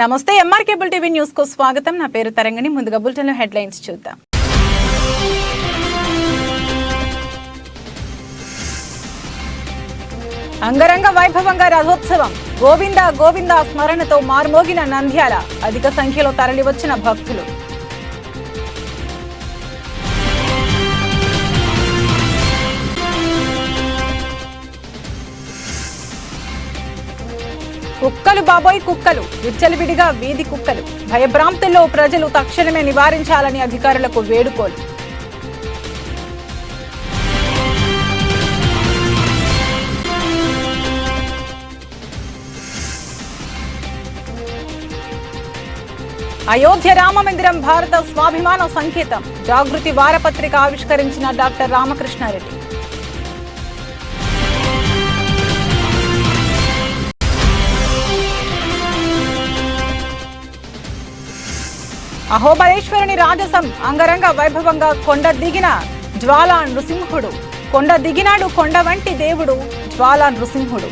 నమస్తే MR cable TV న్యూస్కు స్వాగతం. నా పేరు తరంగిణి. ముందుగా బులెటిన్లో హెడ్లైన్స్ చూద్దాం. అంగరంగ వైభవంగా రథోత్సవం. గోవింద గోవింద స్మరణతో మార్మోగిన నంద్యాల. అధిక సంఖ్యలో తరలివచ్చిన భక్తులు. కుక్కలు బాబోయ్ కుక్కలు. విచ్చలవిడిగా వీధి కుక్కలు. భయభ్రాంతుల్లో ప్రజలు తక్షణమే నివారించాలని అధికారులకు వేడుకోలు. అయోధ్య రామ మందిరం భారత స్వాభిమాన సంకేతం. జాగృతి వారపత్రిక ఆవిష్కరించిన డాక్టర్ రామకృష్ణారెడ్డి. అహోబలేశ్వరుని రాజసం అంగరంగ వైభవంగా కొండ దిగిన జ్వాలా నృసింహుడు. కొండ దిగినాడు కొండ వంటి దేవుడు జ్వాలా నృసింహుడు.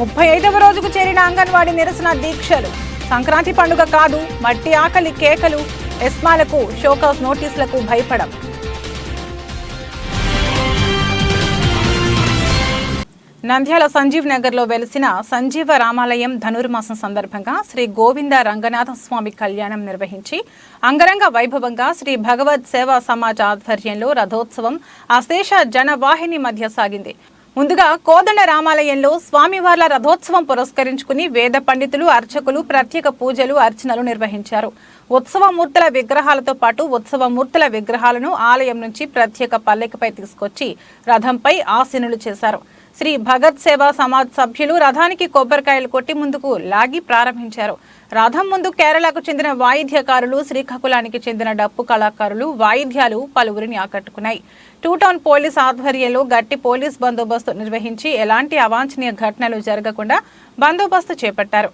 ముప్పై ఐదవ రోజుకు చేరిన అంగన్వాడీ నిరసన దీక్షలు. సంక్రాంతి పండుగ కాదు మట్టి ఆకలి కేకలు ఎస్మాలకు షోకాస్ నోటీసులకు భయపడం. నంద్యాల సంజీవ్ నగర్లో వెలిసిన సంజీవ రామాలయం ధనుర్మాసం సందర్భంగా శ్రీ గోవింద రంగనాథ స్వామి కళ్యాణం నిర్వహించి అంగరంగ వైభవంగా శ్రీ భగవద్ సేవా సమాజ్ ఆధ్వర్యంలో రథోత్సవం అశేష జనవాహిని మధ్య సాగింది. ముందుగా కోదండ రామాలయంలో స్వామివార్ల రథోత్సవం పురస్కరించుకుని వేద పండితులు అర్చకులు ప్రత్యేక పూజలు అర్చనలు నిర్వహించారు. ఉత్సవమూర్తుల విగ్రహాలతో పాటు ఉత్సవమూర్తుల విగ్రహాలను ఆలయం నుంచి ప్రత్యేక పల్లెకపై తీసుకొచ్చి రథంపై ఆసీనులు చేశారు. శ్రీ భగత్ సేవా సమాజ్ సభ్యులు రథానికి కొబ్బరికాయలు కొట్టి ముందుకు లాగి ప్రారంభించారు. రథం ముందు కేరళకు చెందిన వాయిద్యకారులు శ్రీకాకుళానికి చెందిన డప్పు కళాకారులు వాయిద్యాలు పలువురిని ఆకట్టుకున్నాయి. టూ టౌన్ పోలీస్ ఆధ్వర్యంలో గట్టి పోలీస్ బందోబస్తు నిర్వహించి ఎలాంటి అవాంఛనీయ ఘటనలు జరగకుండా బందోబస్తు చేపట్టారు.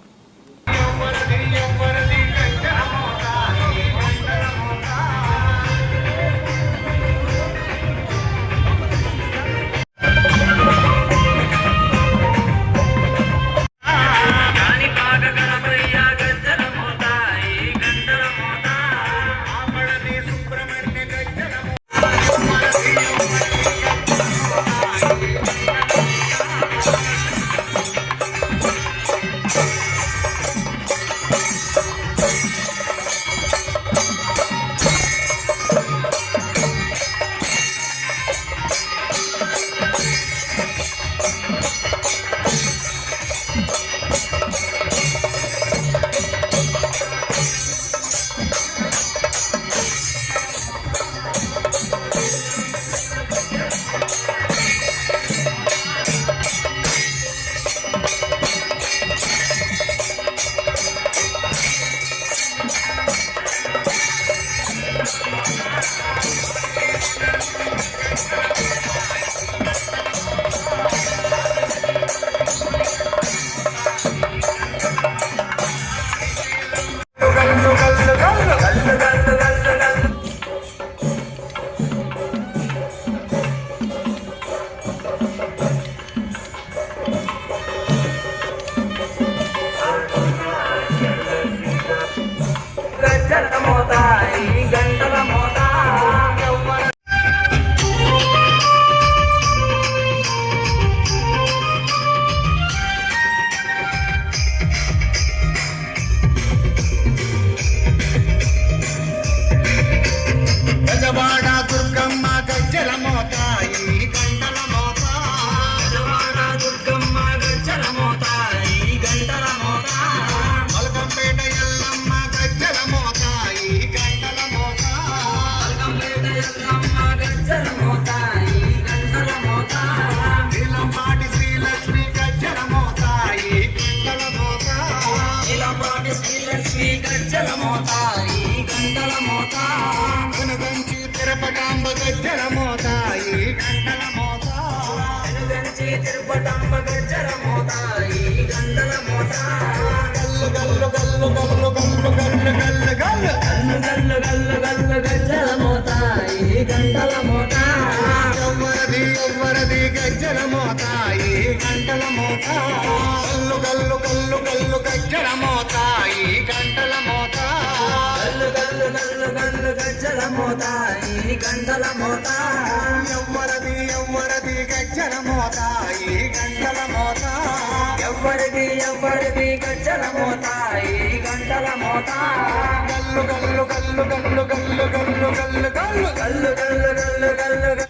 గజ్జల మోతాయి గంటల మోతాయి కల్లు కల్లు కల్లు కల్లు గజ్జల మోతాయి గంటల మోతాయి కల్లు కల్లు కల్లు కల్లు గజ్జల మోతాయి గంటల మోతాయి పడిపి గజ్జల మోతాయి గంటల మోతా గల్లు గల్లు గల్లు గల్లు గల్లు గల్లు గల్లు గల్లు గల్లు గల్లు గల్లు గల్లు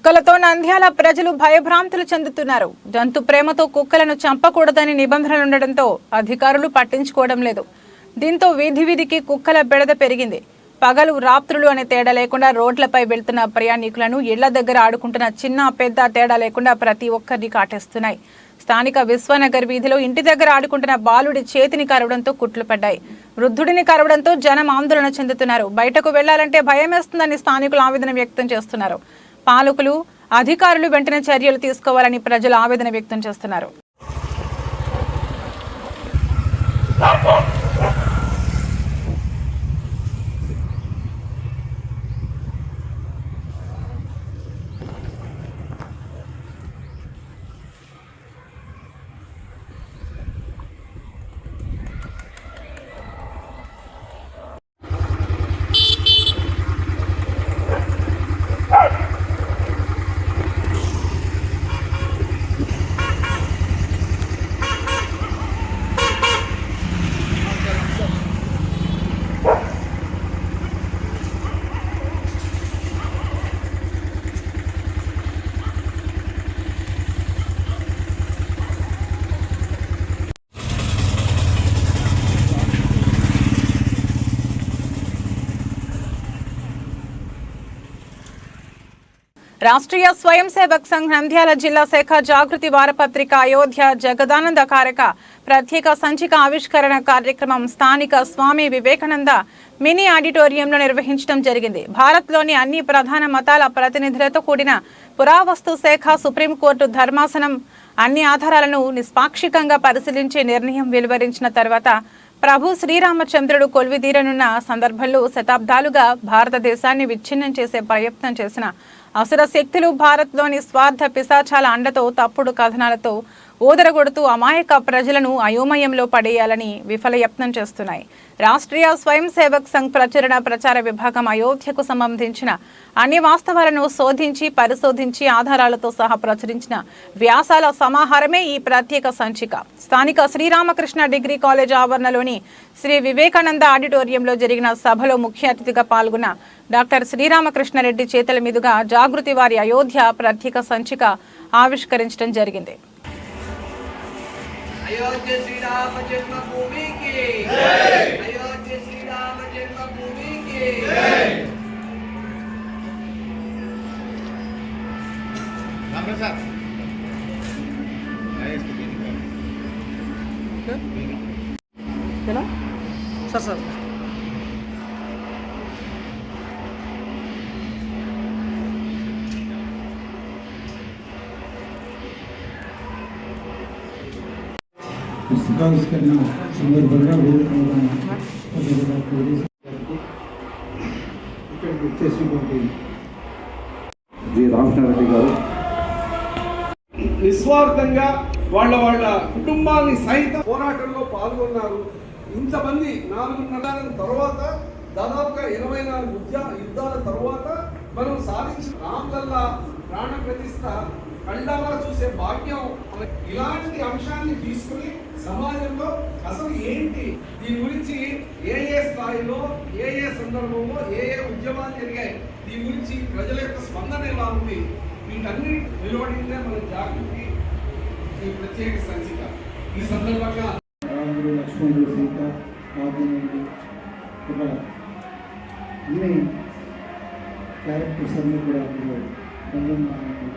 కుక్కలతో నంద్యాల ప్రజలు భయభ్రాంతులు చెందుతున్నారు. జంతు ప్రేమతో కుక్కలను చంపకూడదని నిబంధనలు ఉండడంతో అధికారులు పట్టించుకోవడం లేదు. దీంతో వీధి వీధికి కుక్కల బెడద పెరిగింది. పగలు రాత్రులు అనే తేడా లేకుండా రోడ్లపై వెళ్తున్న ప్రయాణికులను ఇళ్ళ దగ్గర ఆడుకుంటున్న చిన్న పెద్ద తేడా లేకుండా ప్రతి ఒక్కరిని కాటేస్తున్నాయి. స్థానిక విశ్వనగర్ వీధిలో ఇంటి దగ్గర ఆడుకుంటున్న బాలుడి చేతిని కరవడంతో కుట్లు పడ్డాయి. వృద్ధుడిని కరవడంతో జనం ఆందోళన చెందుతున్నారు. బయటకు వెళ్ళాలంటే భయమేస్తుందని స్థానికులు ఆవేదన వ్యక్తం చేస్తున్నారు. పాలకులు అధికారులు వెంటనే చర్యలు తీసుకోవాలని ప్రజలు ఆవేదన వ్యక్తం చేస్తున్నారు. రాష్ట్రీయ స్వయం సేవక్ సంఘ్ నంద్యాల జిల్లా శాఖ జాగృతి వారపత్రిక అయోధ్య జగదానంద కారక ప్రత్యేక సంచిక ఆవిష్కరణ కార్యక్రమం స్థానిక స్వామి వివేకానంద మినీ ఆడిటోరియంలో నిర్వహించడం జరిగింది. భారత్లోని అన్ని ప్రధాన మతాల ప్రతినిధులతో కూడిన పురావస్తు శాఖ సుప్రీంకోర్టు ధర్మాసనం అన్ని ఆధారాలను నిష్పాక్షికంగా పరిశీలించి నిర్ణయం వెలువరించిన తర్వాత ప్రభు శ్రీరామచంద్రుడు కొలువిదీరనున్న సందర్భంలో శతాబ్దాలుగా భారతదేశాన్ని విచ్ఛిన్నం చేసే ప్రయత్నం చేసిన అసుర శక్తులు భారత్లోని స్వార్థ పిశాచాల అండతో తప్పుడు కథనాలతో ఓదరగొడుతూ అమాయక ప్రజలను అయోమయంలో పడేయాలని విఫల యత్నం చేస్తున్నాయి. రాష్ట్రీయ స్వయం సేవక్ సంఘ్ ప్రచురణ ప్రచార విభాగం అయోధ్యకు సంబంధించిన అన్ని వాస్తవాలను శోధించి పరిశోధించి ఆధారాలతో సహా ప్రచురించిన వ్యాసాల సమాహారమే ఈ ప్రత్యేక సంచిక. స్థానిక శ్రీరామకృష్ణ డిగ్రీ కాలేజ్ ఆవరణలోని శ్రీ వివేకానంద ఆడిటోరియంలో జరిగిన సభలో ముఖ్య అతిథిగా పాల్గొన్న డాక్టర్ శ్రీరామకృష్ణారెడ్డి చేతుల మీదుగా జాగృతి వారి అయోధ్య ప్రత్యేక సంచిక ఆవిష్కరించడం జరిగింది. అయోధ్య శ్రీరామ జన్మభూమికి. అయోధ్య శ్రీరామ జన్మభూమికి. రామప్రసాద్. Sir sir. పుస్తకావిష్కరణ సందర్భంగా ఇక్కడికి వచ్చేసినటువంటి జి రామకృష్ణారెడ్డి గారు. నిస్వార్థంగా వాళ్ళ వాళ్ళ కుటుంబాన్ని సైతం పోరాటంలో పాల్గొన్నారు. ఇంతమంది నాలుగున్నర తర్వాత దాదాపుగా ఇరవై నాలుగు యుద్ధ యుద్ధాల తర్వాత మనం సాధించిన రామ్లల్లా ప్రాణ ప్రతిష్ట కళ్ళారా చూసే భాగ్యం ఇలాంటి అంశాన్ని తీసుకుని సమాజంలో అసలు ఏంటి? దీని గురించి ఏ ఏ స్థాయిలో ఏ ఏ సందర్భంలో ఏ ఏ ఉద్యమాలు జరిగాయి? దీని గురించి ప్రజల యొక్క స్పందన ఎలా ఉంది? వీటన్ని నిలబడిందే మన జాగృతి ఈ ప్రత్యేక సంచిక. ఈ సందర్భంగా రాముడు లక్ష్మణుడు సీత ఆంజనేయుడు అన్ని క్యారెక్టర్స్ అన్నీ కూడా అందులో బంధం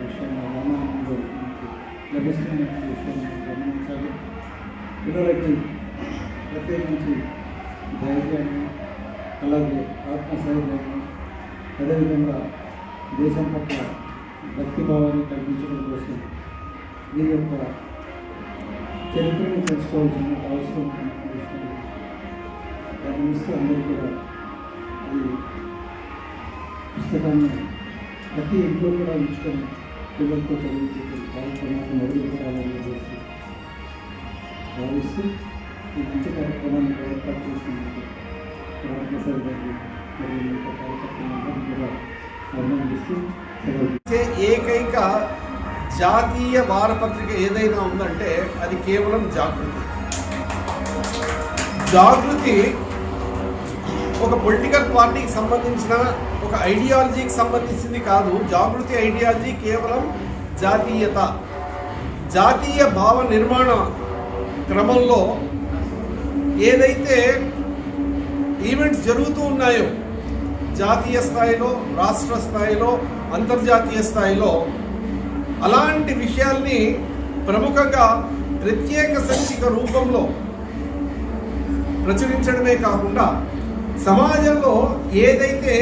విషయంలో విషయాన్ని రామాయణంలో మనకి విషయాన్ని గమనించాలి. పిల్లలకి ప్రత్యేకించి ధైర్యాన్ని అలాగే ఆత్మస్థైర్యాన్ని అదేవిధంగా దేశం పట్ల భక్తిభావాన్ని కల్పించడం కోసం వీరి యొక్క చరిత్రను తెలుసుకోవాల్సిన అవసరం గమనిస్తూ అందరూ కూడా ఈ పుస్తకాన్ని ప్రతి ఇంట్లో కూడా ఉంచుకొని పిల్లలతో చదివించే కార్యక్రమాన్ని మొదలు పెట్టాలని చెప్పేసి భావిస్తూ ఈ మంచి కార్యక్రమాన్ని ఏర్పాటు చేసినందుకు రామప్రసాద్ గారి మరియు మిగతా కార్యకర్తలందరినీ కూడా అభినందిస్తూ ఏకైక జాతీయ వారపత్రిక ఏదైనా ఉందంటే అది కేవలం జాగృతి. జాగృతి ఒక పొలిటికల్ పార్టీకి సంబంధించిన ఒక ఐడియాలజీకి సంబంధించింది కాదు. జాగృతి ఐడియాలజీ కేవలం జాతీయత. జాతీయ భావ నిర్మాణ క్రమంలో ఏదైతే ఈవెంట్స్ జరుగుతూ ఉన్నాయో జాతీయ స్థాయిలో రాష్ట్ర స్థాయిలో అంతర్జాతీయ స్థాయిలో అలాంటి విషయాల్ని ప్రముఖంగా ప్రత్యేక సంచిక రూపంలో ప్రచురించడమే కాకుండా సమాజంలో ఏదైతే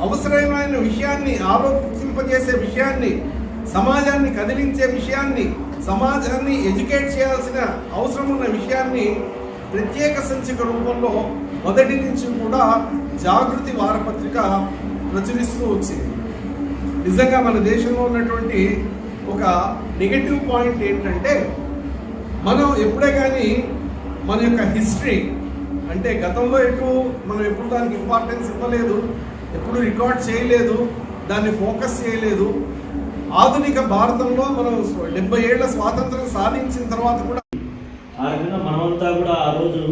అవసరమైన విషయాన్ని ఆలోచింపజేసే విషయాన్ని సమాజాన్ని కదిలించే విషయాన్ని సమాజాన్ని ఎడ్యుకేట్ చేయాల్సిన అవసరం ఉన్న విషయాన్ని ప్రత్యేక సంచిక రూపంలో మొదటి నుంచి కూడా జాగృతి వారపత్రిక ప్రచురిస్తూ వచ్చింది. నిజంగా మన దేశంలో ఉన్నటువంటి ఒక నెగటివ్ పాయింట్ ఏంటంటే మనం ఎప్పుడే కానీ మన యొక్క హిస్టరీ అంటే గతంలో ఎప్పుడు మనం ఎప్పుడు దానికి ఇంపార్టెన్స్ ఇవ్వలేదు ఎప్పుడు రికార్డ్ చేయలేదు దాన్ని ఫోకస్ చేయలేదు. ఆధునిక భారతంలో మనం డెబ్బై ఏళ్ళ స్వాతంత్రం సాధించిన తర్వాత కూడా ఆ రకంగా మనమంతా కూడా ఆ రోజు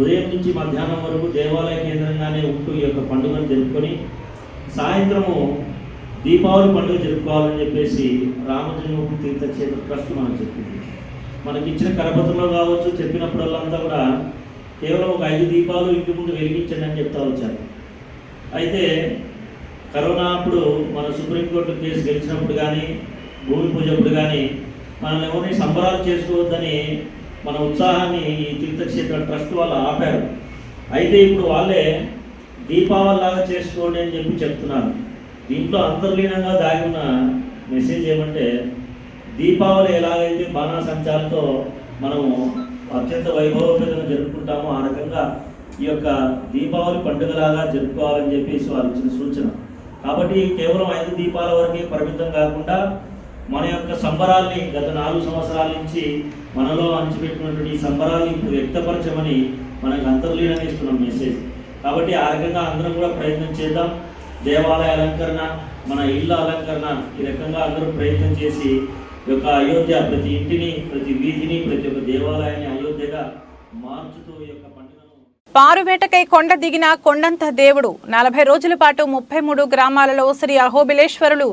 ఉదయం నుంచి మధ్యాహ్నం వరకు దేవాలయ కేంద్రంగానే ఉంటూ ఈ యొక్క పండుగను జరుపుకొని సాయంత్రము దీపావళి పండుగ జరుపుకోవాలని చెప్పేసి రామజన్మభూమి తీర్థక్షేత్ర ట్రస్ట్ మనకు చెప్పింది. మనకి ఇచ్చిన కరపత్రంలో కావచ్చు చెప్పినప్పుడల్లంతా కూడా కేవలం ఒక ఐదు దీపాలు ఇంటి ముందు వెలిగించండి అని చెప్తా వచ్చారు. అయితే కరోనా అప్పుడు మన సుప్రీంకోర్టు కేసు గెలిచినప్పుడు కానీ భూమి పూజ అప్పుడు కానీ మనల్ని ఎవరిని సంబరాలు చేసుకోవద్దని మన ఉత్సాహాన్ని ఈ తీర్థక్షేత్ర ట్రస్ట్ వాళ్ళు ఆపారు. అయితే ఇప్పుడు వాళ్ళే దీపావళి లాగా చేసుకోండి అని చెప్పి చెప్తున్నారు. దీంట్లో అంతర్లీనంగా దాగి ఉన్న మెసేజ్ ఏమంటే దీపావళి ఎలాగైతే బాణాసంచాలతో మనము అత్యంత వైభవపేతంగా జరుపుకుంటామో ఆ రకంగా ఈ యొక్క దీపావళి పండుగలాగా జరుపుకోవాలని చెప్పేసి వారు ఇచ్చిన సూచన. కాబట్టి కేవలం ఐదు దీపాల వరకే పరిమితం కాకుండా మన యొక్క సంబరాల్ని గత నాలుగు సంవత్సరాల నుంచి మనలో అణచిపెట్టినటువంటి ఈ సంబరాల్ని ఇప్పుడు వ్యక్తపరచమని మనకు అంతర్లీనంగా ఇస్తున్న మెసేజ్ కాబట్టి ఆ రకంగా అందరం కూడా ప్రయత్నం చేద్దాం. దేవాలయ అలంకరణ మన ఇళ్ళ అలంకరణ ఈ రకంగా అందరూ ప్రయత్నం చేసి ఈ యొక్క అయోధ్య ప్రతి ఇంటిని ప్రతి వీధిని ప్రతి ఒక్క దేవాలయాన్ని మార్చుతూ ఈ యొక్క పండుగను పారువేటకై కొండ దిగిన కొండంత దేవుడు నలభై రోజుల పాటు ముప్పై మూడు గ్రామాలలో శ్రీ అహోబిలేశ్వరులు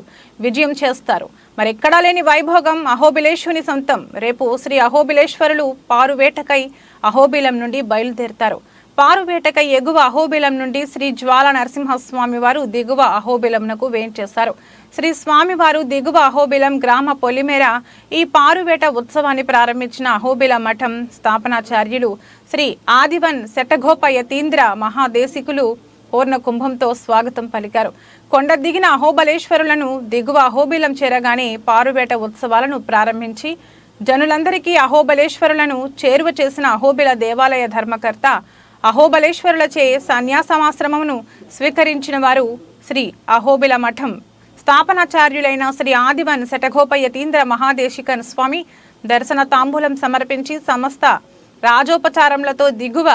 విజయం చేస్తారు. మరి ఎక్కడా లేని వైభోగం అహోబిలేశ్వరుని సొంతం. రేపు శ్రీ అహోబిలేశ్వరులు పారువేటకై అహోబిలం నుండి బయలుదేరుతారు. పారువేటక ఎగువ అహోబిలం నుండి శ్రీ జ్వాల నరసింహస్వామి వారు దిగువ అహోబిలంనకు వేంచేశారు శ్రీ స్వామివారు దిగువ అహోబిలం గ్రామ పొలిమేర ఈ పారువేట ఉత్సవాన్ని ప్రారంభించిన అహోబిల మఠం స్థాపనాచార్యులు శ్రీ ఆదివన్ శటఘోప యతీంద్ర మహాదేశికులు పూర్ణ కుంభంతో స్వాగతం పలికారు. కొండ దిగిన అహోబలేశ్వరులను దిగువ అహోబిలం చేరగానే పారువేట ఉత్సవాలను ప్రారంభించి జనులందరికీ అహోబలేశ్వరులను చేరువ చేసిన అహోబిల దేవాలయ ధర్మకర్త అహోబలేశ్వరులచే సన్యాసమాశ్రమమును స్వీకరించిన వారు శ్రీ అహోబిల మఠం. స్థాపనాచార్యులైన శ్రీ ఆదివన్ శటఘోపయతీంద్ర మహాదేశికన్ స్వామి దర్శన తాంబూలం సమర్పించి సమస్త రాజోపచారములతో దిగువ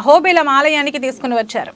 అహోబిలం ఆలయానికి తీసుకుని వచ్చారు.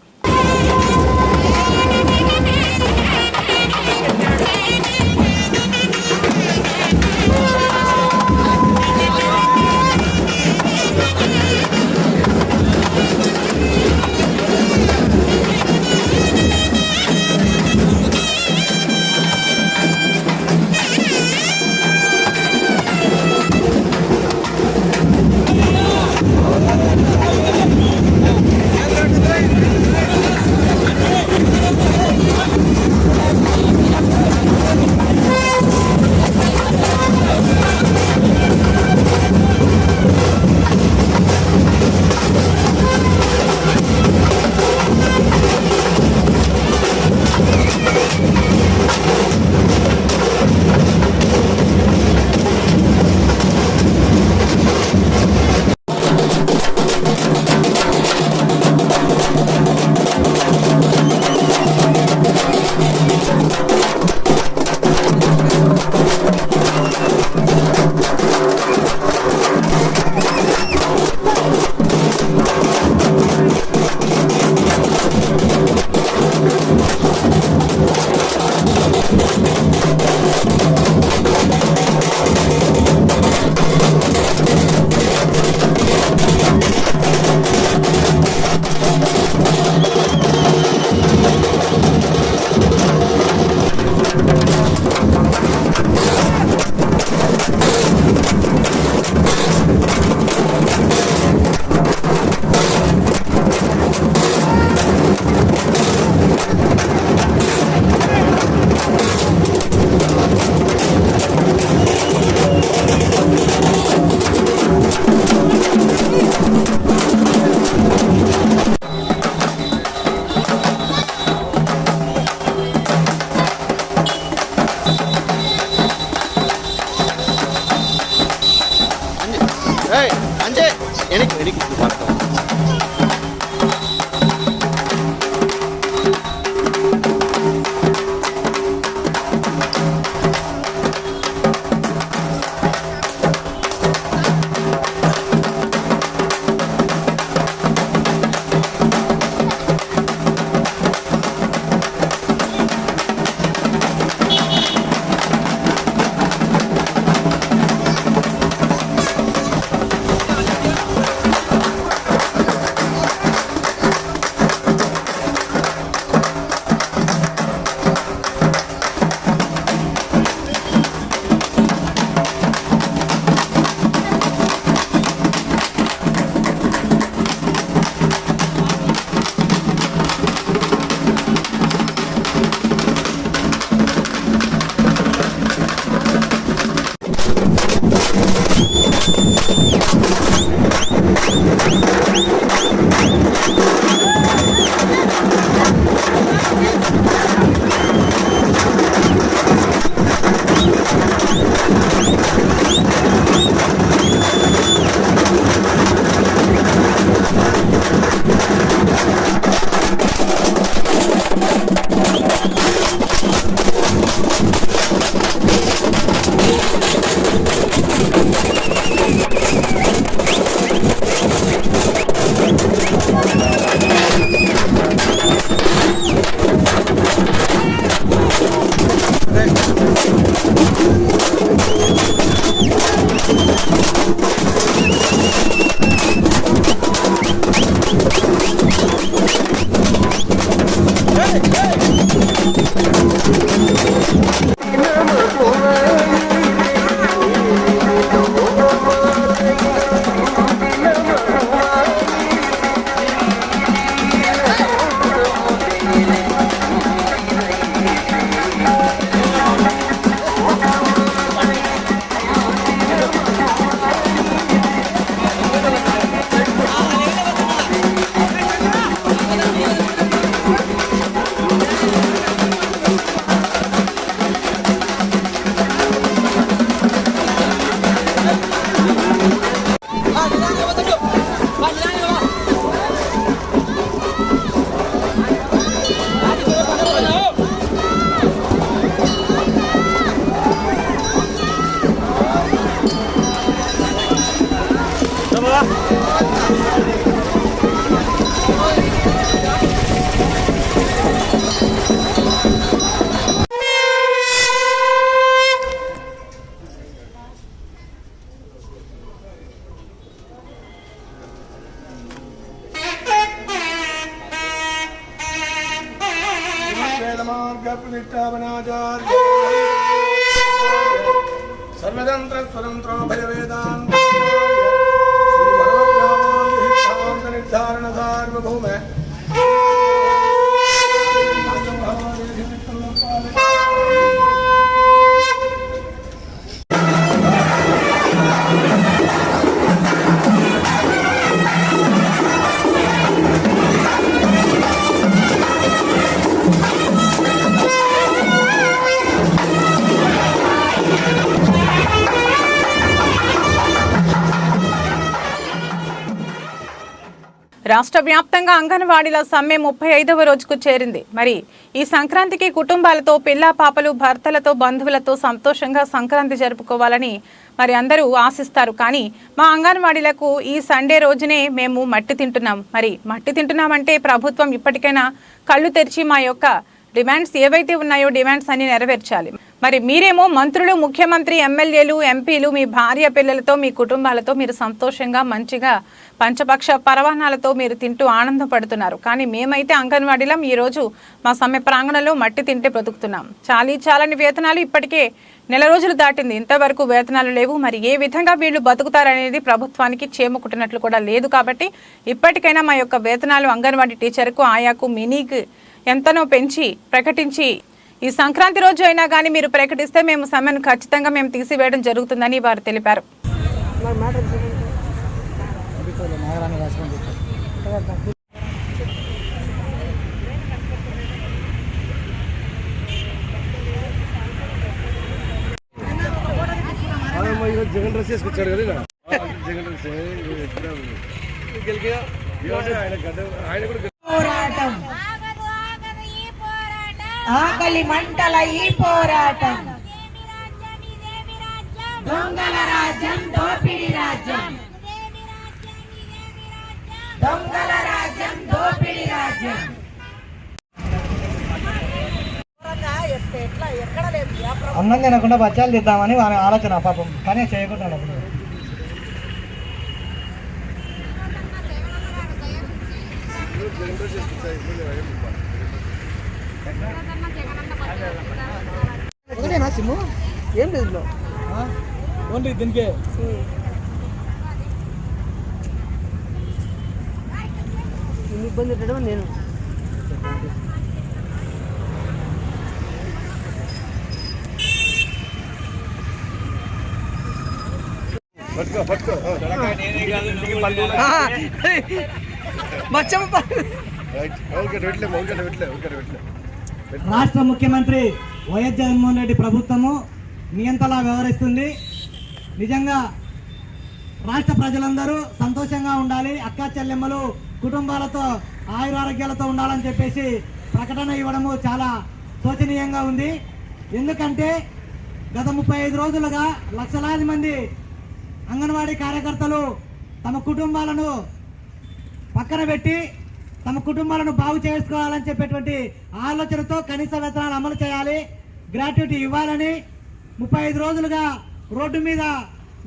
Yeah. రాష్ట్ర వ్యాప్తంగా అంగన్వాడీల సమ్మె ముప్పై ఐదవ రోజుకు చేరింది. మరి ఈ సంక్రాంతికి కుటుంబాలతో పిల్ల పాపలు భర్తలతో బంధువులతో సంతోషంగా సంక్రాంతి జరుపుకోవాలని మరి అందరూ ఆశిస్తారు. కానీ మా అంగన్వాడీలకు ఈ సండే రోజునే మేము మట్టి తింటున్నాం. మరి మట్టి తింటున్నామంటే ప్రభుత్వం ఇప్పటికైనా కళ్ళు తెరిచి మా యొక్క డిమాండ్స్ ఏవైతే ఉన్నాయో డిమాండ్స్ అన్ని నెరవేర్చాలి. మరి మీరేమో మంత్రులు ముఖ్యమంత్రి ఎమ్మెల్యేలు ఎంపీలు మీ భార్య పిల్లలతో మీ కుటుంబాలతో మీరు సంతోషంగా మంచిగా పంచపక్ష పరవానాలతో మీరు తింటూ ఆనందపడుతున్నారు. కానీ మేమైతే అంగన్వాడీలం ఈ రోజు మా సమ్మె ప్రాంగణంలో మట్టి తింటే బ్రతుకుతున్నాం. చాలీ చాలని వేతనాలు ఇప్పటికే నెల రోజులు దాటింది. ఇంతవరకు వేతనాలు లేవు. మరి ఏ విధంగా వీళ్ళు బతుకుతారనేది ప్రభుత్వానికి చేముకుట్టినట్లు కూడా లేదు కాబట్టి ఇప్పటికైనా మా యొక్క వేతనాలు అంగన్వాడీ టీచర్కు ఆయాకు మినీకి ఎంతనో పెంచి ప్రకటించి ఈ సంక్రాంతి రోజు అయినా కానీ మీరు ప్రకటిస్తే మేము సమ్మెను ఖచ్చితంగా మేము తీసివేయడం జరుగుతుందని వారు తెలిపారు. జగన్ డ్రెస్ వేసుకొచ్చాడు కదా జగన్ డ్రెస్ పోరాటం ఆకలి మంటల ఈ పోరాటం. దొంగల రాజ్యం దోపిడి రాజ్యం. దొంగల రాజ్యం అన్నం తినకుండా బచ్చాలు తిద్దామని వారి ఆలోచన పాపం. కానీ చేయకుండా ఒకటేనా సిమ్ము? ఏం లేదు ఓన్లీ దీనికే? ఇబ్బంది పెట్టడం నేను. రాష్ట్ర ముఖ్యమంత్రి వైఎస్ జగన్మోహన్ రెడ్డి ప్రభుత్వము నియంతలా వ్యవహరిస్తుంది. నిజంగా రాష్ట్ర ప్రజలందరూ సంతోషంగా ఉండాలి. అక్కా చెల్లెమ్మలు కుటుంబాలతో ఆయురారోగ్యాలతో ఉండాలని చెప్పేసి ప్రకటన ఇవ్వడము చాలా శోచనీయంగా ఉంది. ఎందుకంటే గత ముప్పై ఐదు రోజులుగా లక్షలాది మంది అంగన్వాడీ కార్యకర్తలు తమ కుటుంబాలను పక్కన పెట్టి తమ కుటుంబాలను బాగు చేసుకోవాలని చెప్పేటువంటి ఆలోచనతో కనీస వేతనాలు అమలు చేయాలి గ్రాట్యుటీ ఇవ్వాలని ముప్పై ఐదు రోజులుగా రోడ్డు మీద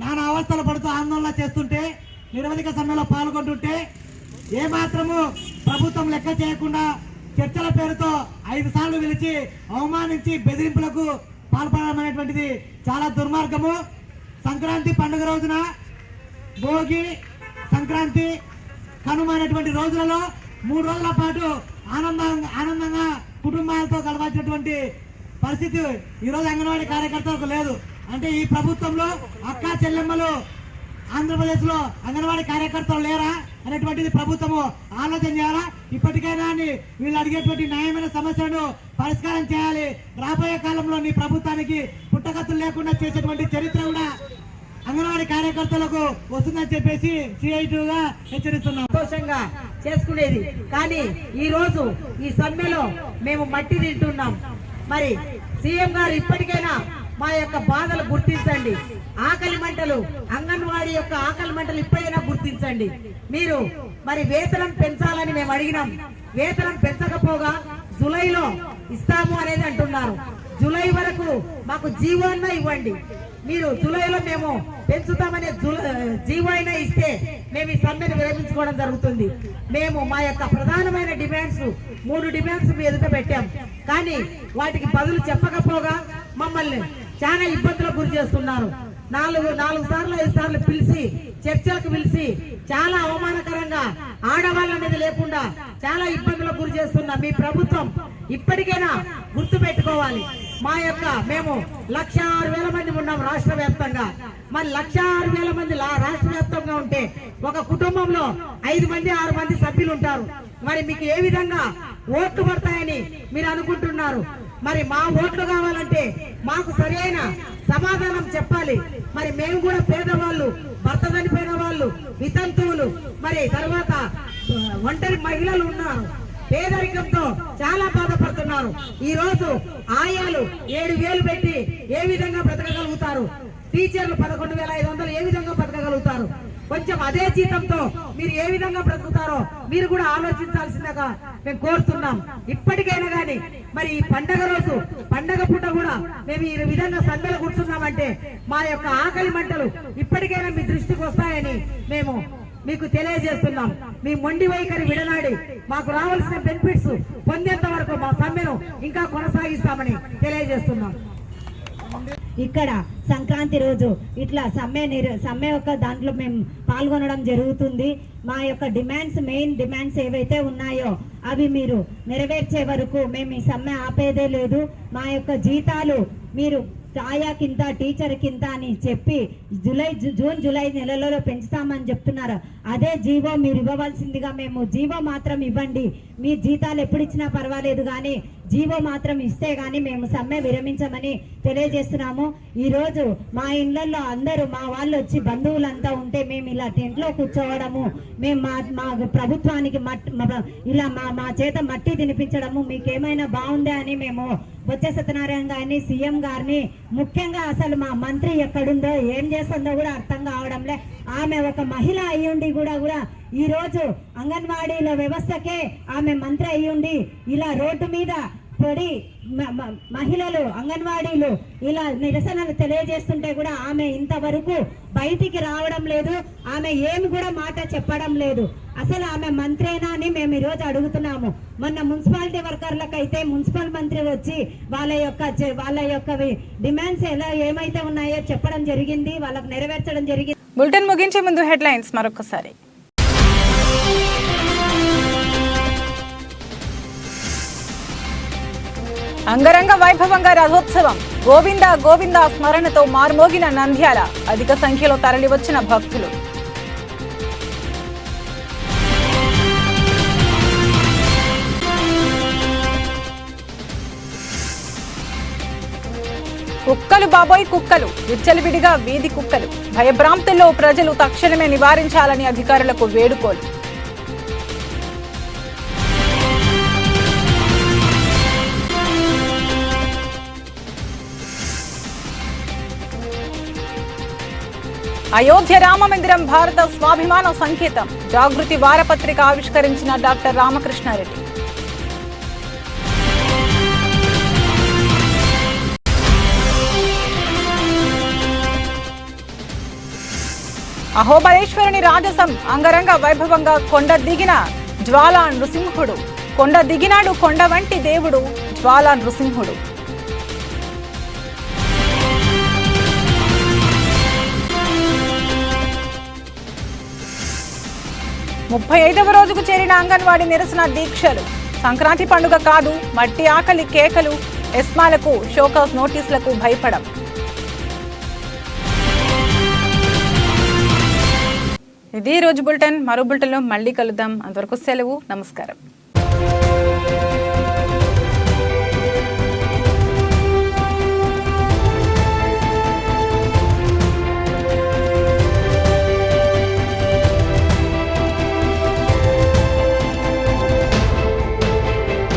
నానా అవస్థలు పడుతూ ఆందోళన చేస్తుంటే నిరవధిక సమ్మెలో పాల్గొంటుంటే ఏ మాత్రము ప్రభుత్వం లెక్క చేయకుండా చర్చల పేరుతో ఐదు సార్లు పిలిచి అవమానించి బెదిరింపులకు పాల్పడడం అనేటువంటిది చాలా దుర్మార్గము. సంక్రాంతి పండుగ రోజున భోగి సంక్రాంతి కనుమ అనేటువంటి రోజులలో మూడు రోజుల పాటు ఆనందంగా ఆనందంగా కుటుంబాలతో గడవాల్సినటువంటి పరిస్థితి ఈరోజు అంగన్వాడీ కార్యకర్తలకు లేదు. అంటే ఈ ప్రభుత్వంలో అక్క చెల్లెమ్మలు ఆంధ్రప్రదేశ్లో అంగన్వాడీ కార్యకర్తలు లేరా అనేటువంటిది ప్రభుత్వము ఆలోచన చేయాలా? ఇప్పటికైనా వీళ్ళు అడిగేటువంటి న్యాయమైన సమస్యను పరిష్కారం చేయాలి. రాబోయే కాలంలో నీ ప్రభుత్వానికి పుట్టకత్తులు లేకుండా చేసేటువంటి చరిత్ర కూడా అంగన్వాడీ కార్యకర్తలకు వస్తుందని చెప్పేసి సిఐటిగా హెచ్చరిస్తున్నాం. సంతోషంగా చేసుకునేది. కానీ ఈ రోజు ఈ సమ్మెలో మేము మట్టి తింటున్నాం. మరి సీఎం గారు ఇప్పటికైనా మా యొక్క బాధలు గుర్తించండి. ఆకలి మంటలు అంగన్వాడీ యొక్క ఆకలి మంటలు ఇప్పుడైనా గుర్తించండి. మీరు మరి వేతనం పెంచాలని మేము అడిగినాం. వేతనం పెంచకపోగా జూలైలో ఇస్తాము అనేది అంటున్నారు. జూలై వరకు మాకు జీవో ఇవ్వండి. మీరు జూలైలో మేము పెంచుతామనే జీవో అయినా ఇస్తే మేము ఈ సమ్మెను విరమించుకోవడం జరుగుతుంది. మేము మా యొక్క ప్రధానమైన డిమాండ్స్ మూడు డిమాండ్స్ మీ ఎదుట పెట్టాం. కానీ వాటికి బదులు చెప్పకపోగా మమ్మల్ని చాలా ఇబ్బందులకు గురి చేస్తున్నారు. నాలుగు నాలుగు సార్లు ఐదు సార్లు పిలిచి చర్చలకు పిలిచి చాలా అవమానకరంగా ఆడవాళ్ళ మీద లేకుండా చాలా ఇబ్బందులకు గురి చేస్తున్న మీ ప్రభుత్వం ఇప్పటికైనా గుర్తు పెట్టుకోవాలి. మా యొక్క మేము లక్ష ఆరు వేల మంది ఉన్నాం రాష్ట్ర వ్యాప్తంగా. మరి లక్ష ఆరు వేల మంది రాష్ట్ర వ్యాప్తంగా ఉంటే ఒక కుటుంబంలో ఐదు మంది ఆరు మంది సభ్యులు ఉంటారు. మరి మీకు ఏ విధంగా ఓట్లు పడతాయని మీరు అనుకుంటున్నారు? మరి మా ఓట్లు కావాలంటే మాకు సరైన సమాధానం చెప్పాలి. మరి మేము కూడా పేదవాళ్ళు భర్త చనిపోయిన వాళ్ళు వితంతువులు మరి తర్వాత ఒంటరి మహిళలు ఉన్నారు. పేదరికంతో చాలా బాధపడుతున్నారు. ఈ రోజు ఆయాలు ఏడు వేలు పెట్టి ఏ విధంగా బ్రతకగలుగుతారు? టీచర్లు పదకొండు వేల ఐదు వందలు ఏ విధంగా బ్రతకగలుగుతారు? కొంచెం అదే జీతంతో మీరు ఏ విధంగా బ్రతుకుతారో మీరు కూడా ఆలోచించాల్సిందిగా మేము కోరుతున్నాం. ఇప్పటికైనా గాని మరి ఈ పండగ రోజు పండగ పూట కూడా మేము ఈ విధంగా సందలు కూర్చున్నామంటే మా యొక్క ఆకలి మంటలు ఇప్పటికైనా మీ దృష్టికి వస్తాయని మేము మీకు తెలియజేస్తున్నాం. మీ మొండి వైఖరి విడనాడి. మాకు రావాల్సిన బెనిఫిట్స్ పొందేంత వరకు మా సమ్మెను ఇంకా కొనసాగిస్తామని తెలియజేస్తున్నాం. ఇక్కడ సంక్రాంతి రోజు ఇట్లా సమ్మె నిర్ సమ్మె యొక్క దాంట్లో మేము పాల్గొనడం జరుగుతుంది. మా యొక్క డిమాండ్స్ మెయిన్ డిమాండ్స్ ఏవైతే ఉన్నాయో అవి మీరు నెరవేర్చే వరకు మేము ఈ సమ్మె ఆపేదే లేదు. మా యొక్క జీతాలు మీరు తాయా కింద టీచర్ కింద అని చెప్పి జూలై జూన్ జూలై నెలలో పెంచుతామని చెప్తున్నారు. అదే జీవో మీరు ఇవ్వవలసిందిగా మేము జీవో మాత్రం ఇవ్వండి. మీ జీతాలు ఎప్పుడు ఇచ్చినా పర్వాలేదు కానీ జీవో మాత్రం ఇస్తే కానీ మేము సమ్మె విరమించమని తెలియజేస్తున్నాము. ఈరోజు మా ఇళ్ళలో అందరూ మా వాళ్ళు వచ్చి బంధువులంతా ఉంటే మేము ఇలా టెంట్లో కూర్చోవడము మేము మా మా ప్రభుత్వానికి ఇలా మా మా చేత మట్టి తినిపించడము మీకేమైనా బాగుందా అని మేము బొత్స సత్యనారాయణ గారిని సీఎం గారిని ముఖ్యంగా అసలు మా మంత్రి ఎక్కడుందో ఏం చేస్తుందో కూడా అర్థం కావడంలే. ఆమె ఒక మహిళ అయ్యుండి కూడా కూడా ఈరోజు అంగన్వాడీల వ్యవస్థకే ఆమె మంత్రి అయ్యుండి ఇలా రోడ్డు మీద పడి మహిళలు అంగన్వాడీలు ఇలా నిరసనలు తెలియజేస్తుంటే కూడా ఆమె ఇంతవరకు బయటికి రావడం లేదు ఆమె ఏమి కూడా మాట చెప్పడం లేదు. అసలు ఆమె మంత్రేనా అని మేము ఈరోజు అడుగుతున్నాము. మొన్న మున్సిపాలిటీ వర్కర్లకు అయితే మున్సిపల్ మంత్రి వచ్చి వాళ్ళ యొక్క వాళ్ళ యొక్క డిమాండ్స్ ఎలా ఏమైతే ఉన్నాయో చెప్పడం జరిగింది వాళ్ళకు నెరవేర్చడం జరిగింది బులెటిన్ ముగించే ముందు హెడ్లైన్స్ మరొకసారి అంగరంగ వైభవంగా రథోత్సవం. గోవింద గోవింద స్మరణతో మార్మోగిన నంద్యాల. అధిక సంఖ్యలో తరలివచ్చిన భక్తులు. కుక్కలు బాబోయ్ కుక్కలు. విచ్చలవిడిగా వీధి కుక్కలు. భయభ్రాంతుల్లో ప్రజలు తక్షణమే నివారించాలని అధికారులకు వేడుకోలు. అయోధ్య రామ మందిరం భారత స్వాభిమాన సంకేతం. జాగృతి వారపత్రిక ఆవిష్కరించిన డాక్టర్ రామకృష్ణారెడ్డి. అహోబలేశ్వరుని రాజసం అంగరంగ వైభవంగా కొండ దిగిన జ్వాలా నృసింహుడు. కొండ దిగినాడు కొండ వంటి దేవుడు జ్వాలా నృసింహుడు. ముప్పై ఐదవ రోజుకు చేరిన అంగన్వాడీ నిరసన దీక్షలు. సంక్రాంతి పండుగ కాదు మట్టి ఆకలి కేకలు ఎస్మాలకు షోకాస్ నోటీసులకు భయపడం. ఇది రోజు బులెటిన్. మరో బులెటిన్లో మళ్ళీ కలుద్దాం. అంతవరకు సెలవు. నమస్కారం.